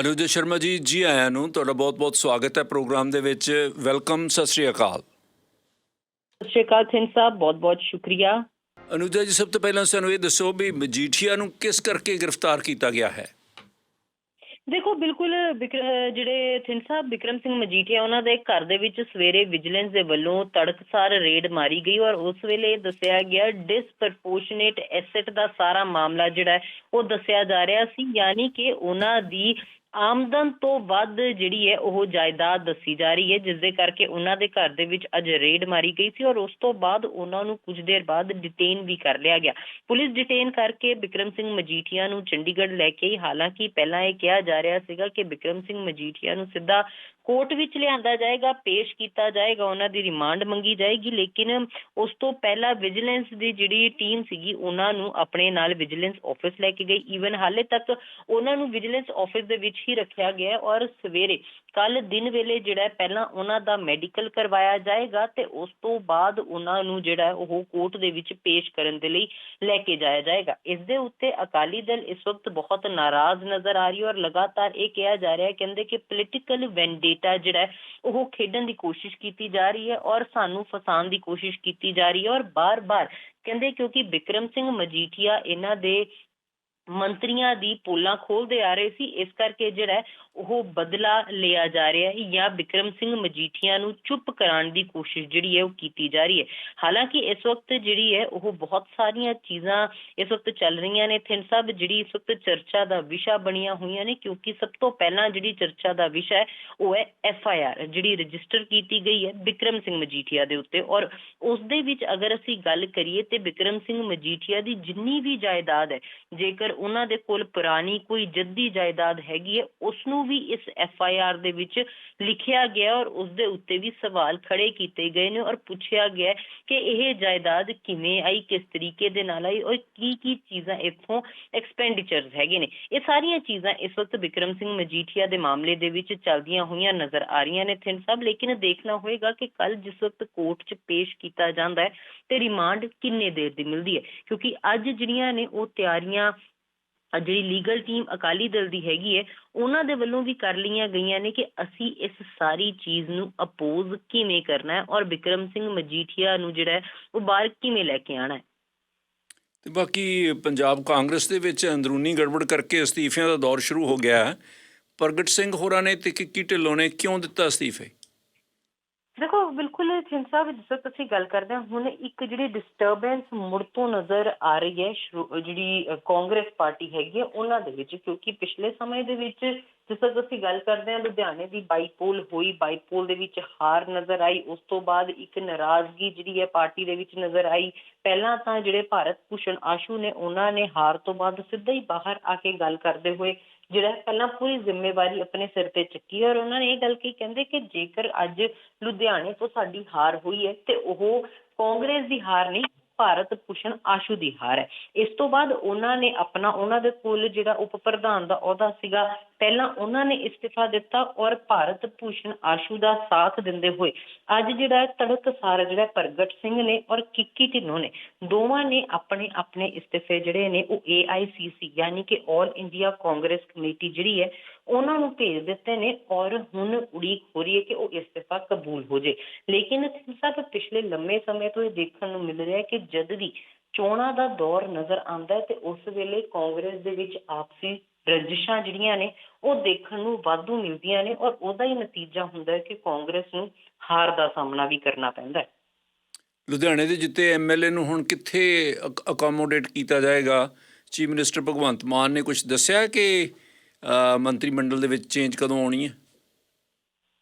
ਅਨੁਜ ਸ਼ਰਮਾ ਜੀ ਜੀ ਆਇਆਂ ਨੂੰ ਤੁਹਾਡਾ ਬਹੁਤ-ਬਹੁਤ ਸਵਾਗਤ ਹੈ ਪ੍ਰੋਗਰਾਮ ਦੇ ਵਿੱਚ। ਵੈਲਕਮ ਸਤਿ ਸ਼੍ਰੀ ਅਕਾਲ। ਸਤਿ ਸ਼੍ਰੀ ਅਕਾਲ ਸਿੰਘ ਸਾਹਿਬ ਬਹੁਤ ਬਹੁਤ ਸ਼ੁਕਰੀਆ। ਅਨੁਜਾ ਜੀ ਸਭ ਤੋਂ ਪਹਿਲਾਂ ਸਾਨੂੰ ਇਹ ਦੱਸੋ ਵੀ ਮਜੀਠੀਆ ਨੂੰ ਕਿਸ ਕਰਕੇ ਗ੍ਰਿਫਤਾਰ ਕੀਤਾ ਗਿਆ ਹੈ? ਦੇਖੋ ਬਿਲਕੁਲ ਜਿਹੜੇ ਥਿੰਦ ਸਾਹਿਬ ਵਿਕਰਮ ਸਿੰਘ ਮਜੀਠੀਆ ਉਹਨਾਂ ਦੇ ਘਰ ਦੇ ਵਿੱਚ ਸਵੇਰੇ ਵਿਜੀਲੈਂਸ ਦੇ ਵੱਲੋਂ ਤੜਕਸਾਰ ਰੇਡ ਮਾਰੀ ਗਈ ਔਰ ਉਸ ਵੇਲੇ ਦੱਸਿਆ ਗਿਆ ਡਿਸਪਰਪੋਰਸ਼ਨੇਟ ਐਸੈਟ ਦਾ ਸਾਰਾ ਮਾਮਲਾ ਜਿਹੜਾ ਉਹ ਦੱਸਿਆ ਜਾ ਰਿਹਾ ਸੀ। ਯਾਨੀ ਕਿ ਉਹਨਾਂ ਦੀ ਆਮਦਨ ਤੋਂ ਵੱਧ ਜਿਹੜੀ ਹੈ ਉਹ ਜਾਇਦਾਦ ਦੱਸੀ ਜਾ ਰਹੀ ਹੈ ਜਿਸ ਦੇ ਕਰਕੇ ਉਹਨਾਂ ਦੇ ਘਰ ਦੇ ਵਿੱਚ ਅੱਜ ਰੇਡ ਮਾਰੀ ਗਈ ਸੀ ਔਰ ਉਸ ਤੋਂ ਬਾਅਦ ਉਹਨਾਂ ਨੂੰ ਕੁਝ ਦੇਰ ਬਾਅਦ ਡਿਟੇਨ ਵੀ ਕਰ ਲਿਆ ਗਿਆ। ਪੁਲਿਸ ਡਿਟੇਨ ਕਰਕੇ ਬਿਕਰਮ ਸਿੰਘ ਮਜੀਠੀਆ ਨੂੰ ਚੰਡੀਗੜ੍ਹ ਲੈ ਕੇ ਆਈ। ਹਾਲਾਂਕਿ ਪਹਿਲਾਂ ਇਹ ਕਿਹਾ ਜਾ ਰਿਹਾ ਸੀਗਾ ਕਿ ਬਿਕਰਮ ਸਿੰਘ ਮਜੀਠੀਆ ਨੂੰ ਸਿੱਧਾ ਕੋਰਟ ਵਿੱਚ ਲਿਆਂਦਾ ਜਾਏਗਾ, ਪੇਸ਼ ਕੀਤਾ ਜਾਏਗਾ, ਉਹਨਾਂ ਦੀ ਰਿਮਾਂਡ ਮੰਗੀ ਜਾਏਗੀ, ਲੇਕਿਨ ਉਸ ਤੋਂ ਪਹਿਲਾਂ ਵਿਜੀਲੈਂਸ ਦੀ ਜਿਹੜੀ ਟੀਮ ਸੀਗੀ, ਉਹਨਾਂ ਨੂੰ ਆਪਣੇ ਨਾਲ ਵਿਜੀਲੈਂਸ ਆਫਿਸ ਲੈ ਕੇ ਗਈ। ਈਵਨ ਹਾਲੇ ਤੱਕ ਉਹਨਾਂ ਨੂੰ ਵਿਜੀਲੈਂਸ ਆਫਿਸ ਦੇ ਵਿੱਚ ਹੀ ਰੱਖਿਆ ਗਿਆ ਔਰ ਸਵੇਰੇ ਕੱਲ ਦਿਨ ਵੇਲੇ ਜਿਹੜਾ ਪਹਿਲਾਂ ਉਹਨਾਂ ਦਾ ਮੈਡੀਕਲ ਕਰਵਾਇਆ ਜਾਏਗਾ ਤੇ ਉਸ ਤੋਂ ਬਾਅਦ ਉਹਨਾਂ ਨੂੰ ਜਿਹੜਾ ਉਹ ਕੋਰਟ ਦੇ ਵਿੱਚ ਪੇਸ਼ ਕਰਨ ਦੇ ਲਈ ਲੈ ਕੇ ਜਾਇਆ ਜਾਏਗਾ। ਇਸ ਉੱਤੇ ਅਕਾਲੀ ਦਲ ਇਸ ਵਕਤ ਬਹੁਤ ਨਾਰਾਜ਼ ਨਜ਼ਰ ਆ ਰਹੀ ਹੈ ਔਰ ਲਗਾਤਾਰ ਇਹ ਕਿਹਾ ਜਾ ਰਿਹਾ ਹੈ, ਕਹਿੰਦੇ ਕਿ ਪੋਲੀਟੀਕਲ ਵੈਂਡੇਟਾ ਜਿਹੜਾ ਹੈ, ਉਹ ਖੇਡਣ ਦੀ ਕੋਸ਼ਿਸ਼ ਕੀਤੀ ਜਾ ਰਹੀ ਹੈ ਔਰ ਸਾਨੂੰ ਫਸਾਉਣ ਦੀ ਕੋਸ਼ਿਸ਼ ਕੀਤੀ ਜਾ ਰਹੀ ਹੈ ਔਰ ਬਾਰ-ਬਾਰ ਕਹਿੰਦੇ ਕਿਉਂਕਿ ਬਿਕਰਮ ਸਿੰਘ ਮਜੀਠੀਆ ਇਹਨਾਂ ਦੇ ਮੰਤਰੀਆਂ ਦੀ ਪੋਲਾਂ ਖੋਲਦੇ ਆ ਰਹੇ ਸੀ, ਇਸ ਕਰਕੇ ਜਿਹੜਾ ਉਹ ਬਦਲਾ ਲਿਆ ਜਾ ਰਿਹਾ ਹੈ ਜਾਂ ਵਿਕਰਮ ਸਿੰਘ ਮਜੀਠੀਆ ਨੂੰ ਚੁੱਪ ਕਰਾਉਣ ਦੀ ਕੋਸ਼ਿਸ਼ ਜਿਹੜੀ ਹੈ ਉਹ ਕੀਤੀ ਜਾ ਰਹੀ ਹੈ। ਹਾਲਾਂਕਿ ਇਸ ਵਕਤ ਜਿਹੜੀ ਹੈ ਉਹ ਬਹੁਤ ਸਾਰੀਆਂ ਚੀਜ਼ਾਂ ਇਸ ਵਕਤ ਚੱਲ ਰਹੀਆਂ ਨੇ। ਥਿੰਦ ਸਾਹਿਬ ਜਿਹੜੀ ਇਸ ਵਕਤ ਚਰਚਾ ਦਾ ਵਿਸ਼ਾ ਬਣੀਆਂ ਹੋਈਆਂ ਨੇ ਕਿਉਂਕਿ ਸਭ ਤੋਂ ਪਹਿਲਾਂ ਜਿਹੜੀ ਚਰਚਾ ਦਾ ਵਿਸ਼ਾ ਹੈ ਉਹ ਹੈ ਐਫ ਆਈ ਆਰ, ਜਿਹੜੀ ਰਜਿਸਟਰ ਕੀਤੀ ਗਈ ਹੈ ਵਿਕਰਮ ਸਿੰਘ ਮਜੀਠੀਆ ਦੇ ਉੱਤੇ। ਔਰ ਉਸ ਦੇ ਵਿੱਚ ਅਗਰ ਅਸੀਂ ਗੱਲ ਕਰੀਏ ਤੇ ਵਿਕਰਮ ਸਿੰਘ ਮਜੀਠੀਆ ਦੀ ਜਿੰਨੀ ਵੀ ਜਾਇਦਾਦ ਹੈ, ਜੇਕਰ ਉਹਨਾਂ ਦੇ ਕੋਲ ਪੁਰਾਣੀ ਕੋਈ ਜੱਦੀ ਜਾਇਦਾਦ ਹੈਗੀ ਹੈ ਉਸ ਨੂੰ ਵੀ ਇਸ ਐਫ ਦੇ ਵਿੱਚ ਲਿਖਿਆ ਗਿਆ ਔਰ ਉਸ ਦੇ ਉੱਤੇ ਵੀ ਸਵਾਲ ਖੜੇ ਕੀਤੇ ਗਏ ਨੇ ਔਰ ਪੁੱਛਿਆ ਗਿਆ ਕਿ ਇਹ ਜਾਇਦਾਦ ਕਿਵੇਂ ਆਈ, ਕਿਸ ਤਰੀਕੇ ਦੇ ਨਾਲ ਆਈ ਔਰ ਕੀ ਕੀ ਚੀਜ਼ਾਂ ਇੱਥੋਂ ਐਕਸਪੈਂਡੀਚਰਸ ਹੈਗੇ ਨੇ। ਇਹ ਸਾਰੀਆਂ ਚੀਜ਼ਾਂ ਇਸ ਵਕਤ ਵਿਕਰਮ ਸਿੰਘ ਮਜੀਠੀਆ ਦੇ ਮਾਮਲੇ ਦੇ ਵਿੱਚ ਚੱਲਦੀਆਂ ਹੋਈਆਂ ਨਜ਼ਰ ਆ ਰਹੀਆਂ ਨੇ ਥਿੰਦ ਸਾਹਿਬ ਲੇਕਿਨ ਦੇਖਣਾ ਹੋਏਗਾ ਕਿ ਕੱਲ ਜਿਸ ਵਕਤ ਕੋਰਟ 'ਚ ਪੇਸ਼ ਕੀਤਾ ਜਾਂਦਾ ਹੈ ਤੇ ਰਿਮਾਂਡ ਕਿੰਨੇ ਦੇਰ ਦੀ ਮਿਲਦੀ ਹੈ, ਕਿਉਂਕਿ ਅੱਜ ਜਿਹੜੀਆਂ ਨੇ ਉਹ ਤਿਆਰੀਆਂ ਜਿਹੜੀ ਲੀਗਲ ਟੀਮ ਅਕਾਲੀ ਦਲ ਦੀ ਹੈਗੀ ਹੈ, ਉਹਨਾਂ ਦੇ ਵੱਲੋਂ ਵੀ ਕਰ ਲਈਆਂ ਗਈਆਂ ਨੇ ਕਿ ਅਸੀਂ ਇਸ ਸਾਰੀ ਚੀਜ਼ ਨੂੰ ਅਪੋਜ਼ ਕਿਵੇਂ ਕਰਨਾ ਹੈ ਔਰ ਵਿਕਰਮ ਸਿੰਘ ਮਜੀਠੀਆ ਨੂੰ ਜਿਹੜਾ ਉਹ ਬਾਹਰ ਕਿਵੇਂ ਲੈ ਕੇ ਆਣਾ ਹੈ? ਤੇ ਬਾਕੀ ਪੰਜਾਬ ਕਾਂਗਰਸ ਦੇ ਵਿੱਚ ਅੰਦਰੂਨੀ ਗੜਬੜ ਕਰਕੇ ਅਸਤੀਫਿਆਂ ਦਾ ਦੌਰ ਸ਼ੁਰੂ ਹੋ ਗਿਆ ਹੈ। ਪ੍ਰਗਟ ਸਿੰਘ ਹੋਰਾਂ ਨੇ ਤੇ ਕਿੱਕੀ ਢਿੱਲੋਂ ਨੇ ਕਿਉਂ ਦਿੱਤਾ ਅਸਤੀਫੇ? ਦੇਖੋ, ਬਿਲਕੁਲ ਸਿੰਘ ਸਾਹਿਬ, ਜਿਸ ਤੁਸੀਂ ਗੱਲ ਕਰਦੇ ਹਾਂ, ਹੁਣ ਇੱਕ ਜਿਹੜੀ ਡਿਸਟਰਬੈਂਸ ਮੁੜ ਤੋਂ ਨਜ਼ਰ ਆ ਰਹੀ ਹੈ ਜਿਹੜੀ ਕਾਂਗਰਸ ਪਾਰਟੀ ਹੈਗੀ ਹੈ, ਉਹਨਾਂ ਦੇ ਵਿੱਚ, ਕਿਉਂਕਿ ਪਿਛਲੇ ਸਮੇਂ ਦੇ ਵਿੱਚ ਜਿਸ ਅਸੀਂ ਗੱਲ ਕਰਦੇ ਹਾਂ ਲੁਧਿਆਣੇ ਦੀ ਬਾਈਪੋਲ ਹੋਈ, ਬਾਈਪੋਲ ਦੇ ਵਿੱਚ ਹਾਰ ਨਜ਼ਰ ਆਈ, ਉਸ ਤੋਂ ਬਾਅਦ ਇੱਕ ਨਾਰਾਜ਼ਗੀ ਜਿਹੜੀ ਹੈ ਪਾਰਟੀ ਦੇ ਵਿੱਚ ਨਜ਼ਰ ਆਈ। ਪਹਿਲਾਂ ਤਾਂ ਜਿਹੜੇ ਭਾਰਤ ਭੂਸ਼ਣ ਆਸ਼ੂ ਨੇ, ਉਹਨਾਂ ਨੇ ਹਾਰ ਤੋਂ ਬਾਅਦ ਸਿੱਧਾ ਹੀ ਬਾਹਰ ਆ ਕੇ ਗੱਲ ਕਰਦੇ ਹੋਏ, ਜਿਹੜਾ ਪਹਿਲਾਂ ਪੂਰੀ ਜ਼ਿੰਮੇਵਾਰੀ ਆਪਣੇ ਸਿਰ ਤੇ ਚੱਕੀ ਔਰ ਉਹਨਾਂ ਨੇ ਇਹ ਗੱਲ ਕਹੀ, ਕਹਿੰਦੇ ਕਿ ਜੇਕਰ ਅੱਜ ਲੁਧਿਆਣੇ ਤੋਂ ਸਾਡੀ ਹਾਰ ਹੋਈ ਹੈ ਤੇ ਉਹ ਕਾਂਗਰਸ ਦੀ ਹਾਰ ਨਹੀਂ ਭਾਰਤ ਭੂਸ਼ਣ ਆਸ਼ੂ ਦੀ ਹਾਰ ਹੈ। ਇਸ ਤੋਂ ਬਾਅਦ ਉਹਨਾਂ ਨੇ ਆਪਣਾ, ਉਹਨਾਂ ਦੇ ਕੋਲ ਜਿਹੜਾ ਉਪ ਪ੍ਰਧਾਨ ਦਾ ਅਹੁਦਾ ਸੀਗਾ, ਪਹਿਲਾਂ ਉਹਨਾਂ ਨੇ ਇਸਤੀਫਾ ਦਿੱਤਾ ਔਰ ਭਾਰਤ ਭੂਸ਼ਣ ਆਸ਼ੂ ਦਾ ਸਾਥ ਦਿੰਦੇ ਹੋਏ ਅੱਜ ਜਿਹੜਾ ਹੈ ਤੜਕਸਾਰ ਜਿਹੜਾ ਪ੍ਰਗਟ ਸਿੰਘ ਨੇ ਔਰ ਕਿੱਕੀ ਢਿੰਨੋ ਨੇ, ਦੋਵਾਂ ਨੇ ਆਪਣੇ ਆਪਣੇ ਇਸਤੀਫੇ ਜਿਹੜੇ ਨੇ ਉਹ AICC ਯਾਨੀ ਕਿ ਆਲ ਇੰਡੀਆ ਕਾਂਗਰਸ ਕਮੇਟੀ ਜਿਹੜੀ ਹੈ ਉਹਨਾਂ ਨੂੰ ਭੇਜ ਦਿੱਤੇ ਨੇ ਔਰ ਹੁਣ ਉਡੀਕ ਹੋ ਰਹੀ ਹੈ ਕਿ ਉਹ ਇਸਤੀਫਾ ਕਬੂਲ ਹੋ ਜੇ ਲੇਕਿਨ ਸਾਹਿਬ ਪਿਛਲੇ ਲੰਮੇ ਸਮੇਂ ਤੋਂ ਇਹ ਦੇਖਣ ਨੂੰ ਮਿਲ ਰਿਹਾ ਹੈ ਕਿ ਜਦ ਵੀ ਚੋਣਾਂ ਦਾ ਦੌਰ ਨਜ਼ਰ ਆਉਂਦਾ ਹੈ ਤੇ ਉਸ ਵੇਲੇ ਕਾਂਗਰਸ ਦੇ ਵਿੱਚ ਆਪਸੀ ਰੰਜਿਸ਼ਾਂ ਜਿਹੜੀਆਂ ਨੇ, ਉਹ ਦੇਖਣ ਨੂੰ ਵਾਧੂ ਮਿਲਦੀਆਂ ਨੇ ਔਰ ਉਹਦਾ ਹੀ ਨਤੀਜਾ ਹੁੰਦਾ ਹੈ ਕਿ ਕਾਂਗਰਸ ਨੂੰ ਹਾਰ ਦਾ ਸਾਹਮਣਾ ਵੀ ਕਰਨਾ ਪੈਂਦਾ ਹੈ। ਲੁਧਿਆਣੇ ਦੇ ਜਿੱਤੇ ਐਮਐਲਏ ਨੂੰ ਹੁਣ ਕਿੱਥੇ ਅਕੋਮੋਡੇਟ ਕੀਤਾ ਜਾਏਗਾ? ਚੀਫ ਮਿਨਿਸਟਰ ਭਗਵੰਤ ਮਾਨ ਨੇ ਕੁਝ ਦੱਸਿਆ ਕਿ ਮੰਤਰੀ ਮੰਡਲ ਦੇ ਵਿੱਚ ਚੇਂਜ ਕਦੋਂ ਆਉਣੀ ਹੈ?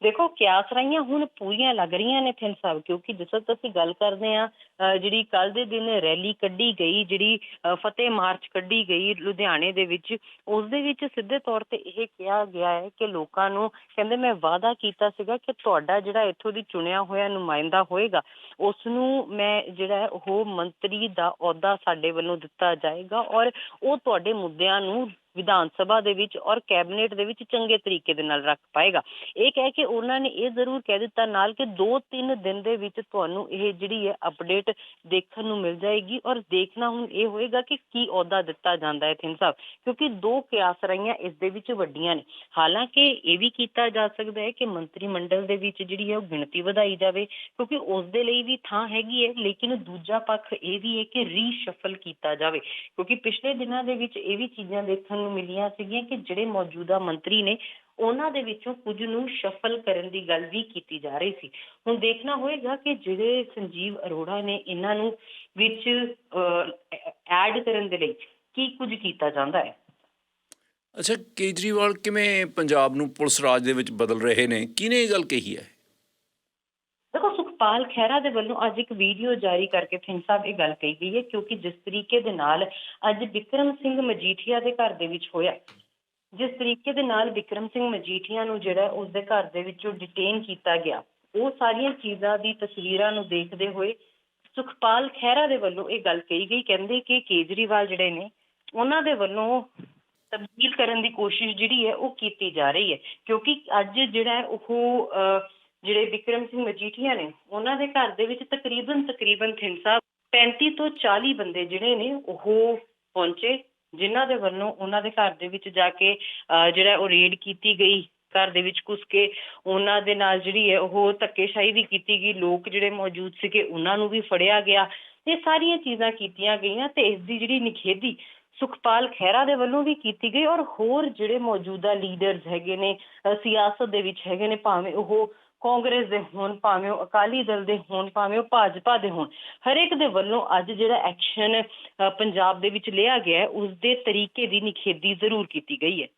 ਦੇਖੋ ਕਿਆਸ ਰਾਈਆਂ ਹੁਣ ਪੂਰੀਆਂ ਲੱਗ ਰਹੀਆਂ ਨੇ ਥਿੰਨ ਸਾਹਿਬ, ਕਿਉਂਕਿ ਜਿਸ ਵਕਤ ਅਸੀਂ ਗੱਲ ਕਰਦੇ ਆ ਜਿਹੜੀ ਕੱਲ ਦੇ ਦਿਨ ਰੈਲੀ ਕੱਢੀ ਗਈ, ਜਿਹੜੀ ਫਤਿਹ ਮਾਰਚ ਕੱਢੀ ਗਈ ਲੁਧਿਆਣੇ ਦੇ ਵਿੱਚ, ਉਸ ਦੇ ਵਿੱਚ ਸਿੱਧੇ ਤੌਰ ਤੇ ਇਹ ਕਿਹਾ ਗਿਆ ਹੈ ਕਿ ਲੋਕਾਂ ਨੂੰ ਕਹਿੰਦੇ ਮੈਂ ਵਾਅਦਾ ਕੀਤਾ ਸੀਗਾ ਕਿ ਤੁਹਾਡਾ ਜਿਹੜਾ ਇੱਥੋਂ ਦੀ ਚੁਣਿਆ ਹੋਇਆ ਨੁਮਾਇੰਦਾ ਹੋਏਗਾ ਉਸ ਨੂੰ ਮੈਂ ਜਿਹੜਾ ਉਹ ਮੰਤਰੀ ਦਾ ਅਹੁਦਾ ਸਾਡੇ ਵੱਲੋਂ ਦਿੱਤਾ ਜਾਏਗਾ ਔਰ ਉਹ ਤੁਹਾਡੇ ਮੁੱਦਿਆਂ ਨੂੰ ਵਿਧਾਨ ਸਭਾ ਦੇ ਵਿੱਚ ਔਰ ਕੈਬਨਿਟ ਦੇ ਵਿੱਚ ਚੰਗੇ ਤਰੀਕੇ ਦੇ ਨਾਲ ਰੱਖ ਪਾਏਗਾ। ਇਹ ਕਹਿ ਕੇ ਉਹਨਾਂ ਨੇ ਇਹ ਜ਼ਰੂਰ ਕਹਿ ਦਿੱਤਾ ਨਾਲ ਕਿ 2-3 ਦਿਨ ਦੇ ਵਿੱਚ ਤੁਹਾਨੂੰ ਇਹ ਜਿਹੜੀ ਹੈ ਅਪਡੇਟ ਦੇਖਣ ਨੂੰ ਮਿਲ ਜਾਏਗੀ ਔਰ ਦੇਖਣਾ ਹੁਣ ਇਹ ਹੋਏਗਾ ਕਿ ਕੀ ਅਹੁਦਾ ਦਿੱਤਾ ਜਾਂਦਾ ਹੈ ਥਿੰਦ ਸਾਹਿਬ, ਕਿਉਂਕਿ ਦੋ ਕਿਆਸ ਰਹੀਆਂ ਇਸ ਦੇ ਵਿੱਚ ਵੱਡੀਆਂ ਨੇ। ਹਾਲਾਂਕਿ ਇਹ ਵੀ ਕੀਤਾ ਜਾ ਸਕਦਾ ਹੈ ਕਿ ਮੰਤਰੀ ਮੰਡਲ ਦੇ ਵਿੱਚ ਜਿਹੜੀ ਹੈ ਉਹ ਗਿਣਤੀ ਵਧਾਈ ਜਾਵੇ, ਕਿਉਂਕਿ ਉਸ ਦੇ ਲਈ ਵੀ ਥਾਂ ਹੈਗੀ ਹੈ, ਲੇਕਿਨ ਦੂਜਾ ਪੱਖ ਇਹ ਵੀ ਹੈ ਕਿ ਰੀਸ਼ਫਲ ਕੀਤਾ ਜਾਵੇ। ਕਿਉਂਕਿ ਪਿਛਲੇ ਦਿਨਾਂ ਦੇ ਵਿੱਚ ਇਹ ਵੀ ਚੀਜ਼ਾਂ ਦੇਖਣ ਨੂੰ ਮਿਲੀਆਂ ਸੀਗੀਆਂ ਕਿ ਜਿਹੜੇ ਮੌਜੂਦਾ ਮੰਤਰੀ ਨੇ ਉਹਨਾਂ ਦੇ ਵਿੱਚੋਂ ਕੁਝ ਨੂੰ ਸ਼ਫਲ ਕਰਨ ਦੀ ਗੱਲ ਵੀ ਕੀਤੀ ਜਾ ਰਹੀ ਸੀ। ਹੁਣ ਦੇਖਣਾ ਹੋਏਗਾ ਕਿ ਜਿਹੜੇ ਸੰਜੀਵ ਅਰੋੜਾ ਨੇ ਇਹਨਾਂ ਨੂੰ ਵਿੱਚ ਐਡ ਕਰਨ ਦੇ ਲਈ ਕੀ ਕੁਝ ਕੀਤਾ ਜਾਂਦਾ ਹੈ। ਅੱਛਾ, ਕੇਜਰੀਵਾਲ ਕਿਵੇਂ ਪੰਜਾਬ ਨੂੰ ਪੁਲਿਸ ਰਾਜ ਦੇ ਵਿੱਚ ਬਦਲ ਰਹੇ ਨੇ? ਕਿਹਨੇ ਇਹ ਗੱਲ ਕਹੀ ਹੈ? ਸੁਖਪਾਲ ਖਹਿਰਾ ਦੇ ਵੱਲੋਂ ਅੱਜ ਇੱਕ ਵੀਡੀਓ ਜਾਰੀ ਕਰਕੇ ਸਿੰਘ ਸਾਹਿਬ ਇਹ ਗੱਲ ਕਹੀ ਗਈ ਹੈ ਕਿਉਂਕਿ ਜਿਸ ਤਰੀਕੇ ਦੇ ਨਾਲ ਅੱਜ ਵਿਕਰਮ ਸਿੰਘ ਮਜੀਠੀਆ ਦੇ ਘਰ ਦੇ ਵਿੱਚ ਹੋਇਆ ਜਿਸ ਤਰੀਕੇ ਦੇ ਨਾਲ ਵਿਕਰਮ ਸਿੰਘ ਮਜੀਠੀਆ ਨੂੰ ਜਿਹੜਾ ਉਸ ਦੇ ਘਰ ਦੇ ਵਿੱਚੋਂ ਡਿਟੇਨ ਕੀਤਾ ਗਿਆ ਉਹ ਸਾਰੀਆਂ ਚੀਜ਼ਾਂ ਦੀ ਤਸਵੀਰਾਂ ਨੂੰ ਦੇਖਦੇ ਹੋਏ ਸੁਖਪਾਲ ਖਹਿਰਾ ਦੇ ਵੱਲੋਂ ਇਹ ਗੱਲ ਕਹੀ ਗਈ ਕਹਿੰਦੇ ਕਿ ਕੇਜਰੀਵਾਲ ਜਿਹੜੇ ਨੇ ਉਹਨਾਂ ਦੇ ਵੱਲੋਂ ਤਬਦੀਲ ਕਰਨ ਦੀ ਕੋਸ਼ਿਸ਼ ਜਿਹੜੀ ਹੈ ਉਹ ਕੀਤੀ ਜਾ ਰਹੀ ਹੈ ਕਿਉਂਕਿ ਅੱਜ ਜਿਹੜਾ ਹੈ ਉਹ ਅਹ, ਜਿਹੜੇ ਵਿਕਰਮ ਸਿੰਘ ਮਜੀਠੀਆ ਨੇ, ਉਹਨਾਂ ਦੇ ਘਰ ਦੇ ਵਿੱਚ ਤਕਰੀਬਨ ਤਕਰੀਬਨ ਥਿੰਸਾ 35 ਤੋਂ 40 ਬੰਦੇ ਜਿਹੜੇ ਨੇ, ਉਹ ਪਹੁੰਚੇ, ਜਿਨ੍ਹਾਂ ਦੇ ਵੱਲੋਂ ਉਹਨਾਂ ਦੇ ਘਰ ਦੇ ਵਿੱਚ ਜਾ ਕੇ ਜਿਹੜਾ ਉਹ ਰੇਡ ਕੀਤੀ ਗਈ, ਘਰ ਦੇ ਵਿੱਚ ਘੁਸ ਕੇ, ਉਹਨਾਂ ਦੇ ਨਾਲ ਜਿਹੜੀ ਹੈ, ਉਹ ਧੱਕੇਸ਼ਾਹੀ ਵੀ ਕੀਤੀ ਗਈ, ਲੋਕ ਜਿਹੜੇ ਮੌਜੂਦ ਸੀਗੇ, ਉਹਨਾਂ ਨੂੰ ਵੀ ਫੜਿਆ ਗਿਆ, ਇਹ ਸਾਰੀਆਂ ਚੀਜ਼ਾਂ ਕੀਤੀਆਂ ਗਈਆਂ ਤੇ ਇਸ ਦੀ ਜਿਹੜੀ ਨਿਖੇਧੀ ਸੁਖਪਾਲ ਖਹਿਰਾ ਦੇ ਵੱਲੋਂ ਵੀ ਕੀਤੀ ਗਈ ਔਰ ਹੋਰ ਜਿਹੜੇ ਮੌਜੂਦਾ ਲੀਡਰਸ ਹੈਗੇ ਨੇ ਸਿਆਸਤ ਦੇ ਵਿੱਚ ਹੈਗੇ ਨੇ, ਭਾਵੇਂ ਉਹ ਕਾਂਗਰਸ ਦੇ ਹੋਣ ਭਾਵੇਂ ਉਹ ਅਕਾਲੀ ਦਲ ਦੇ ਹੋਣ, ਭਾਵੇਂ ਉਹ ਭਾਜਪਾ ਦੇ ਹੋਣ, ਹਰੇਕ ਦੇ ਵੱਲੋਂ ਅੱਜ ਜਿਹੜਾ ਐਕਸ਼ਨ ਪੰਜਾਬ ਦੇ ਵਿੱਚ ਲਿਆ ਗਿਆ ਹੈ ਉਸ ਦੇ ਤਰੀਕੇ ਦੀ ਨਿਖੇਧੀ ਜ਼ਰੂਰ ਕੀਤੀ ਗਈ ਹੈ।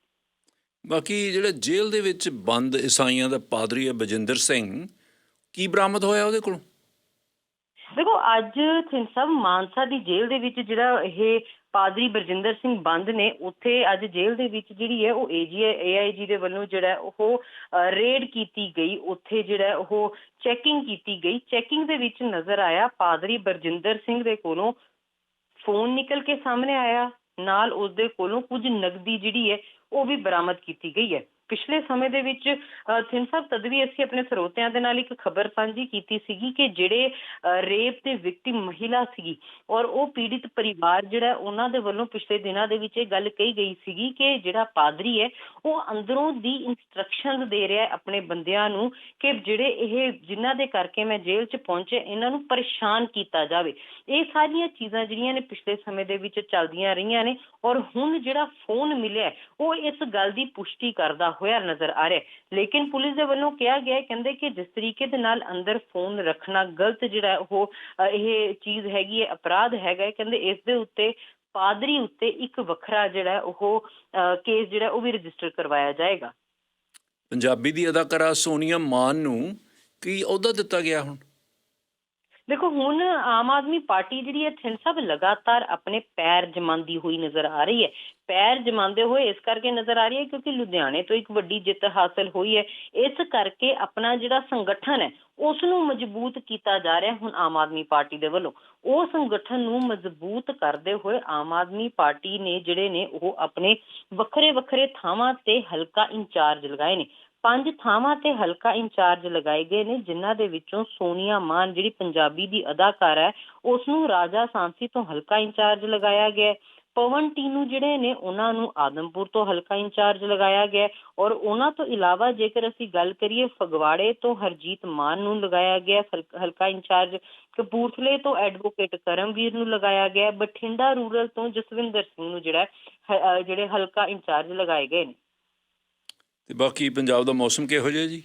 ਬਾਕੀ ਜਿਹੜਾ ਜੇਲ੍ਹ ਦੇ ਵਿੱਚ ਬੰਦ ਈਸਾਈਆਂ ਦਾ ਪਾਦਰੀ ਹੈ ਬਜਿੰਦਰ ਸਿੰਘ, ਕੀ ਬਰਾਮਦ ਹੋਇਆ ਉਹਦੇ ਕੋਲੋਂ? ਦੇਖੋ, ਅੱਜ ਸਿੰਘ ਸਾਹਿਬ ਮਾਨਸਾ ਦੀ ਜੇਲ੍ਹ ਦੇ ਵਿੱਚ ਜਿਹੜਾ ਇਹ ਪਾਦਰੀ ਬਰਜਿੰਦਰ ਸਿੰਘ ਬੰਦ ਨੇ, ਉੱਥੇ ਅੱਜ ਜੇਲ੍ਹ ਦੇ ਵਿੱਚ ਜਿਹੜੀ ਹੈ ਉਹ ਏਜੀ ਏਆਈਜੀ ਦੇ ਵੱਲੋਂ ਜਿਹੜਾ ਉਹ ਰੇਡ ਕੀਤੀ ਗਈ। ਉੱਥੇ ਜਿਹੜਾ ਉਹ ਚੈਕਿੰਗ ਕੀਤੀ ਗਈ। ਚੈਕਿੰਗ ਦੇ ਵਿੱਚ ਨਜ਼ਰ ਆਇਆ, ਪਾਦਰੀ ਬਰਜਿੰਦਰ ਸਿੰਘ ਦੇ ਕੋਲੋਂ ਫੋਨ ਨਿਕਲ ਕੇ ਸਾਹਮਣੇ ਆਇਆ। ਨਾਲ ਉਸ ਦੇ ਕੋਲੋਂ ਕੁਝ ਨਗਦੀ ਜਿਹੜੀ ਹੈ ਉਹ ਵੀ ਬਰਾਮਦ ਕੀਤੀ ਗਈ ਹੈ। ਪਿਛਲੇ ਸਮੇਂ ਦੇ ਵਿੱਚ ਅ, ਥਿੰਨ ਸਾਹਿਬ ਤਦ ਵੀ ਅਸੀਂ ਆਪਣੇ ਸਰੋਤਿਆਂ ਦੇ ਨਾਲ ਇੱਕ ਖਬਰ ਸਾਂਝੀ ਕੀਤੀ ਸੀਗੀ ਕਿ ਜਿਹੜੇ ਰੇਪ ਦੇ ਵਿਕਟਿਮ ਮਹਿਲਾ ਸੀਗੀ ਔਰ ਉਹ ਪੀੜਿਤ ਪਰਿਵਾਰ ਜਿਹੜਾ ਉਹਨਾਂ ਦੇ ਵੱਲੋਂ ਪਿਛਲੇ ਦਿਨਾਂ ਦੇ ਵਿੱਚ ਇਹ ਗੱਲ ਕਹੀ ਗਈ ਸੀਗੀ ਕਿ ਜਿਹੜਾ ਪਾਦਰੀ ਹੈ ਉਹ ਅੰਦਰੋਂ ਦੀ ਇਨਸਟਰਕਸ਼ਨਸ ਦੇ ਰਿਹਾ ਹੈ ਆਪਣੇ ਬੰਦਿਆਂ ਨੂੰ ਕਿ ਜਿਹੜੇ ਇਹ ਜਿਨ੍ਹਾਂ ਦੇ ਕਰਕੇ ਮੈਂ ਜੇਲ੍ਹ 'ਚ ਪਹੁੰਚੇ ਇਹਨਾਂ ਨੂੰ ਪਰੇਸ਼ਾਨ ਕੀਤਾ ਜਾਵੇ। ਇਹ ਸਾਰੀਆਂ ਚੀਜ਼ਾਂ ਜਿਹੜੀਆਂ ਨੇ ਪਿਛਲੇ ਸਮੇਂ ਦੇ ਵਿੱਚ ਚੱਲਦੀਆਂ ਰਹੀਆਂ ਨੇ ਔਰ ਹੁਣ ਜਿਹੜਾ ਫੋਨ ਮਿਲਿਆ ਉਹ ਇਸ ਗੱਲ ਦੀ ਪੁਸ਼ਟੀ ਕਰਦਾ ਹੋਇਆ ਨਜ਼ਰ ਆ ਰਿਹਾ ਲੇਕਿਨ ਪੁਲਿਸ ਦੇ ਵੱਲੋਂ ਕਿਹਾ ਗਿਆ ਕਹਿੰਦੇ ਕਿ ਜਿਸ ਤਰੀਕੇ ਦੇ ਨਾਲ ਅੰਦਰ ਫੋਨ ਰੱਖਣਾ ਗਲਤ ਜਿਹੜਾ ਉਹ ਇਹ ਚੀਜ਼ ਹੈਗੀ ਹੈ, ਅਪਰਾਧ ਹੈਗਾ ਕਹਿੰਦੇ ਇਸ ਦੇ ਉੱਤੇ ਪਾਦਰੀ ਉੱਤੇ ਇੱਕ ਵੱਖਰਾ ਜਿਹੜਾ ਉਹ ਕੇਸ ਜਿਹੜਾ ਉਹ ਵੀ ਰਜਿਸਟਰ ਕਰਵਾਇਆ ਜਾਏਗਾ। ਪੰਜਾਬੀ ਦੀ ਅਦਾਕਾਰਾ ਸੋਨੀਆ ਮਾਨ ਨੂੰ ਕੀ ਅਹੁਦਾ ਦਿੱਤਾ ਗਿਆ ਹੁਣ? ਦੇਖੋ, ਹੁਣ ਆਮ ਆਦਮੀ ਪਾਰਟੀ ਜਿਹੜੀ ਹੈ ਥਿੰਨ ਲਗਾਤਾਰ ਆਪਣੇ ਪੈਰ ਜਮਾਂਦੀ ਹੋਈ ਨਜ਼ਰ ਆ ਰਹੀ ਹੈ। ਪੈਰ ਜਮਾਉਂਦੇ ਹੋਏ ਇਸ ਕਰਕੇ ਨਜ਼ਰ ਆ ਰਹੀ ਹੈ ਕਿਉਂਕਿ ਲੁਧਿਆਣੇ ਤੋਂ ਇੱਕ ਵੱਡੀ ਜਿੱਤ ਹਾਸਲ ਹੋਈ ਹੈ। ਇਸ ਕਰਕੇ ਆਪਣਾ ਜਿਹੜਾ ਸੰਗਠਨ ਹੈ ਉਸ ਨੂੰ ਮਜ਼ਬੂਤ ਕੀਤਾ ਜਾ ਰਿਹਾ ਹੁਣ ਆਮ ਆਦਮੀ ਪਾਰਟੀ ਦੇ ਵੱਲੋਂ। ਉਹ ਸੰਗਠਨ ਨੂੰ ਮਜ਼ਬੂਤ ਕਰਦੇ ਹੋਏ ਆਮ ਆਦਮੀ ਪਾਰਟੀ ਨੇ ਜਿਹੜੇ ਨੇ, ਉਹ ਆਪਣੇ ਵੱਖਰੇ ਵੱਖਰੇ ਥਾਵਾਂ ਤੇ ਹਲਕਾ ਇੰਚਾਰਜ ਲਗਾਏ ਨੇ। ਪੰਜ ਥਾਵਾਂ ਤੇ ਹਲਕਾ ਇੰਚਾਰਜ ਲਗਾਏ ਗਏ ਨੇ, ਜਿਨ੍ਹਾਂ ਦੇ ਵਿੱਚੋਂ ਸੋਨੀਆ ਮਾਨ, ਜਿਹੜੀ ਪੰਜਾਬੀ ਦੀ ਅਦਾਕਾਰਾ ਹੈ ਉਸ ਨੂੰ ਰਾਜਾ ਸਾਂਸੀ ਤੋਂ ਹਲਕਾ ਇੰਚਾਰਜ ਲਗਾਇਆ ਗਿਆ ਹੈ। ਪਵਨ ਟੀਨੂ ਜਿਹੜੇ ਨੇ, ਉਹਨਾਂ ਨੂੰ ਆਦਮਪੁਰ ਤੋਂ ਹਲਕਾ ਇੰਚਾਰਜ ਲਗਾਇਆ ਗਿਆ ਔਰ ਉਹਨਾਂ ਤੋਂ ਇਲਾਵਾ ਜੇਕਰ ਅਸੀਂ ਗੱਲ ਕਰੀਏ, ਫਗਵਾੜੇ ਤੋਂ ਹਰਜੀਤ ਮਾਨ ਨੂੰ ਲਗਾਇਆ ਗਿਆ ਹੈ, ਹਲਕਾ ਇੰਚਾਰਜ। ਕਪੂਰਥਲੇ ਤੋਂ ਐਡਵੋਕੇਟ ਕਰਮਵੀਰ ਨੂੰ ਲਗਾਇਆ ਗਿਆ ਬਠਿੰਡਾ ਰੂਰਲ ਤੋਂ ਜਸਵਿੰਦਰ ਸਿੰਘ ਨੂੰ ਜਿਹੜਾ ਜਿਹੜੇ ਹਲਕਾ ਇੰਚਾਰਜ ਲਗਾਏ ਗਏ ਨੇ। ਤੇ ਬਾਕੀ ਪੰਜਾਬ ਦਾ ਮੌਸਮ ਕਿਹੋ ਜਿਹਾ ਜੀ?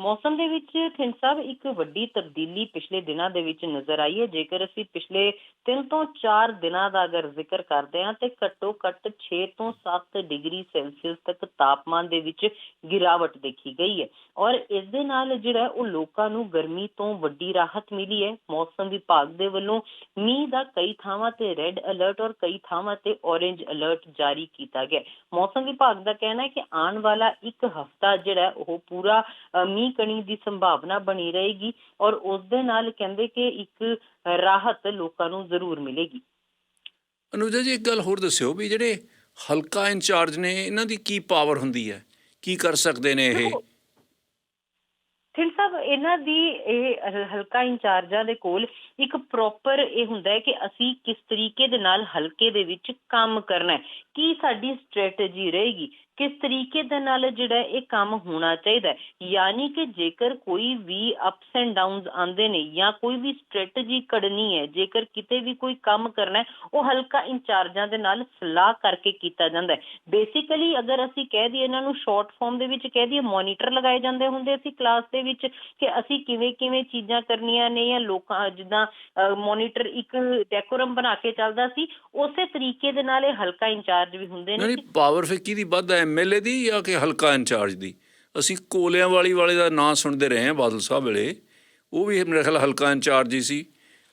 ਮੌਸਮ ਦੇ ਵਿੱਚ ਥਿੰਨ ਸਾਹਿਬ ਇੱਕ ਵੱਡੀ ਤਬਦੀਲੀ ਪਿਛਲੇ ਦਿਨਾਂ ਦੇ ਵਿੱਚ ਨਜ਼ਰ ਆਈ ਹੈ। ਜੇਕਰ ਅਸੀਂ ਪਿਛਲੇ 3 ਤੋਂ 4 ਦਿਨਾਂ ਦਾ ਅਗਰ ਜ਼ਿਕਰ ਕਰਦੇ ਹਾਂ ਤੇ ਘੱਟੋ ਘੱਟ 6 ਤੋਂ 7 ਡਿਗਰੀ ਸੈਲਸੀਅਸ ਤੱਕ ਤਾਪਮਾਨ ਦੇ ਵਿੱਚ ਗਿਰਾਵਟ ਦੇਖੀ ਗਈ ਹੈ। ਔਰ ਇਸ ਦੇ ਨਾਲ ਜਿਹੜਾ ਉਹ ਲੋਕਾਂ ਨੂੰ ਗਰਮੀ ਤੋਂ ਵੱਡੀ ਰਾਹਤ ਮਿਲੀ ਹੈ। ਮੌਸਮ ਵਿਭਾਗ ਦੇ ਵੱਲੋਂ ਮੀਂਹ ਦਾ ਕਈ ਥਾਵਾਂ ਤੇ ਰੈੱਡ ਅਲਰਟ ਔਰ ਕਈ ਥਾਵਾਂ ਤੇ ਔਰੇਂਜ ਅਲਰਟ ਜਾਰੀ ਕੀਤਾ ਗਿਆ ਮੌਸਮ ਵਿਭਾਗ ਦਾ ਕਹਿਣਾ ਹੈ ਕਿ ਆਉਣ ਵਾਲਾ ਇੱਕ ਹਫ਼ਤਾ ਜਿਹੜਾ ਉਹ ਪੂਰਾ ਅ, ਮੀਂਹ ਕਣੀ ਦੀ ਸੰਭਾਵਨਾ ਬਣੀ ਰਹੇਗੀ ਔਰ ਉਸ ਦੇ ਨਾਲ ਕਹਿੰਦੇ ਕਿ ਇੱਕ ਰਾਹਤ ਲੋਕਾਂ ਨੂੰ ਜ਼ਰੂਰ ਮਿਲੇਗੀ। ਅਨੁਜਾ ਜੀ ਇੱਕ ਗੱਲ ਹੋਰ ਦੱਸਿਓ ਵੀ ਜਿਹੜੇ ਹਲਕਾ ਇੰਚਾਰਜ ਨੇ ਇਹਨਾਂ ਦੀ ਕੀ ਪਾਵਰ ਹੁੰਦੀ ਹੈ? ਕੀ ਕਰ ਸਕਦੇ ਨੇ ਇਹ? ਥਿੰਦ ਸਾਹਿਬ ਇਹਨਾਂ ਦੀ ਇਹ ਹਲਕਾ ਇੰਚਾਰਜਾਂ ਦੇ ਕੋਲ ਇੱਕ ਪ੍ਰੋਪਰ ਇਹ ਹੁੰਦਾ ਹੈ ਕਿ ਅਸੀਂ ਕਿਸ ਤਰੀਕੇ ਦੇ ਨਾਲ ਹਲਕੇ ਦੇ ਵਿੱਚ ਕੰਮ ਕਰਨਾ ਹੈ। ਕੀ ਸਾਡੀ ਸਟ੍ਰੈਟਜੀ ਰਹੇਗੀ? ਕਿਸ ਤਰੀਕੇ ਦੇ ਨਾਲ ਜਿਹੜਾ ਇਹ ਕੰਮ ਹੋਣਾ ਚਾਹੀਦਾ ਹੈ? ਯਾਨੀ ਕਿ ਜੇਕਰ ਕੋਈ ਵੀ ਅਪਸ ਐਂਡ ਡਾਊਨਸ ਆਉਂਦੇ ਨੇ ਜਾਂ ਕੋਈ ਵੀ ਸਟ੍ਰੈਟਜੀ ਕੱਢਣੀ ਹੈ ਜੇਕਰ ਕਿਤੇ ਵੀ ਕੋਈ ਕੰਮ ਕਰਨਾ ਹੈ ਉਹ ਹਲਕਾ ਇੰਚਾਰਜਾਂ ਦੇ ਨਾਲ ਸਲਾਹ ਕਰਕੇ ਕੀਤਾ ਜਾਂਦਾ ਹੈ। ਬੇਸਿਕਲੀ ਅਗਰ ਅਸੀਂ ਕਹਿ ਦਈਏ ਇਹਨਾਂ ਨੂੰ ਸ਼ਾਰਟ ਫਾਰਮ ਦੇ ਵਿੱਚ ਕਹਿ ਦਈਏ ਮੋਨੀਟਰ ਲਗਾਏ ਜਾਂਦੇ ਹੁੰਦੇ ਸੀ ਕਲਾਸ ਦੇ ਵਿੱਚ ਕਿ ਅਸੀਂ ਕਿਵੇਂ ਕਿਵੇਂ ਚੀਜ਼ਾਂ ਕਰਨੀਆਂ ਨੇ ਜਾਂ ਲੋਕਾਂ ਜਿੱਦਾਂ ਮੋਨੀਟਰ ਇੱਕ ਡੈਕੋਰਮ ਬਣਾ ਕੇ ਚੱਲਦਾ ਸੀ ਉਸੇ ਤਰੀਕੇ ਦੇ ਨਾਲ ਇਹ ਹਲਕਾ ਇੰਚਾਰਜ ਵੀ ਹੁੰਦੇ ਨੇ ਨਹੀਂ ਪਾਵਰ ਫਿਰ ਕਿਹਦੀ ਵੱਧ ਹੈ ਐਮਐਲਏ ਦੀ ਜਾਂ ਕਿ ਹਲਕਾ ਇੰਚਾਰਜ ਦੀ? ਅਸੀਂ ਕੋਲਿਆਂ ਵਾਲੀ ਵਾਲੇ ਦਾ ਨਾਂ ਸੁਣਦੇ ਰਹੇ ਹਾਂ ਬਾਦਲ ਸਾਹਿਬ ਵੇਲੇ। ਉਹ ਵੀ ਮੇਰੇ ਖਿਆਲ ਹਲਕਾ ਇੰਚਾਰਜ ਹੀ ਸੀ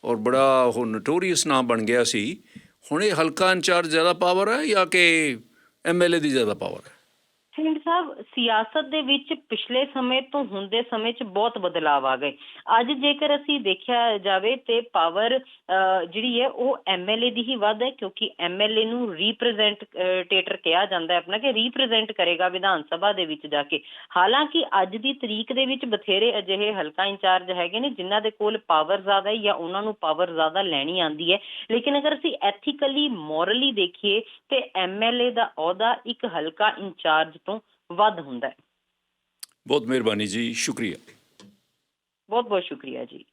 ਔਰ ਬੜਾ ਉਹ ਨਟੋਰੀਅਸ ਨਾਂ ਬਣ ਗਿਆ ਸੀ। ਹੁਣ ਇਹ ਹਲਕਾ ਇੰਚਾਰਜ ਜ਼ਿਆਦਾ ਪਾਵਰ ਹੈ ਜਾਂ ਕਿ ਐਮਐਲਏ ਦੀ ਜ਼ਿਆਦਾ ਪਾਵਰ ਹੈ? ਸਾਹਿਬ, ਸਿਆਸਤ ਦੇ ਵਿੱਚ ਪਿਛਲੇ ਸਮੇਂ ਤੋਂ ਹੁੰਦੇ ਸਮੇਂ 'ਚ ਬਹੁਤ ਬਦਲਾਅ ਆ ਗਏ। ਅੱਜ ਜੇਕਰ ਅਸੀਂ ਦੇਖਿਆ ਜਾਵੇ ਤੇ ਪਾਵਰ ਜਿਹੜੀ ਹੈ ਉਹ ਐਮਐਲਏ ਦੀ ਹੀ ਵੱਧ ਹੈ ਕਿਉਂਕਿ ਐਮਐਲਏ ਨੂੰ ਰਿਪਰੈਜ਼ੈਂਟੇਟਰ ਕਿਹਾ ਜਾਂਦਾ ਹੈ ਆਪਣਾ ਕਿ ਰਿਪਰੈਜ਼ੈਂਟ ਕਰੇਗਾ ਵਿਧਾਨ ਸਭਾ ਦੇ ਵਿੱਚ ਜਾ ਕੇ। ਹਾਲਾਂਕਿ ਅੱਜ ਦੀ ਤਰੀਕ ਦੇ ਵਿੱਚ ਬਥੇਰੇ ਅਜਿਹੇ ਹਲਕਾ ਇੰਚਾਰਜ ਹੈਗੇ ਨੇ ਜਿਨ੍ਹਾਂ ਦੇ ਕੋਲ ਪਾਵਰ ਜ਼ਿਆਦਾ ਹੈ ਜਾਂ ਉਹਨਾਂ ਨੂੰ ਪਾਵਰ ਜ਼ਿਆਦਾ ਲੈਣੀ ਆਂਦੀ ਹੈ। ਲੇਕਿਨ ਅਗਰ ਅਸੀਂ ਐਥੀਕਲੀ ਮੋਰਲੀ ਦੇਖੀਏ ਤੇ ਐਮਐਲਏ ਦਾ ਅਹੁਦਾ ਇੱਕ ਹਲਕਾ ਇੰਚਾਰਜ ਤੋਂ ਵੱਧ ਹੁੰਦਾ ਹੈ। ਬਹੁਤ ਮਿਹਰਬਾਨੀ ਜੀ ਸ਼ੁਕਰੀਆ। ਬਹੁਤ ਬਹੁਤ ਸ਼ੁਕਰੀਆ ਜੀ।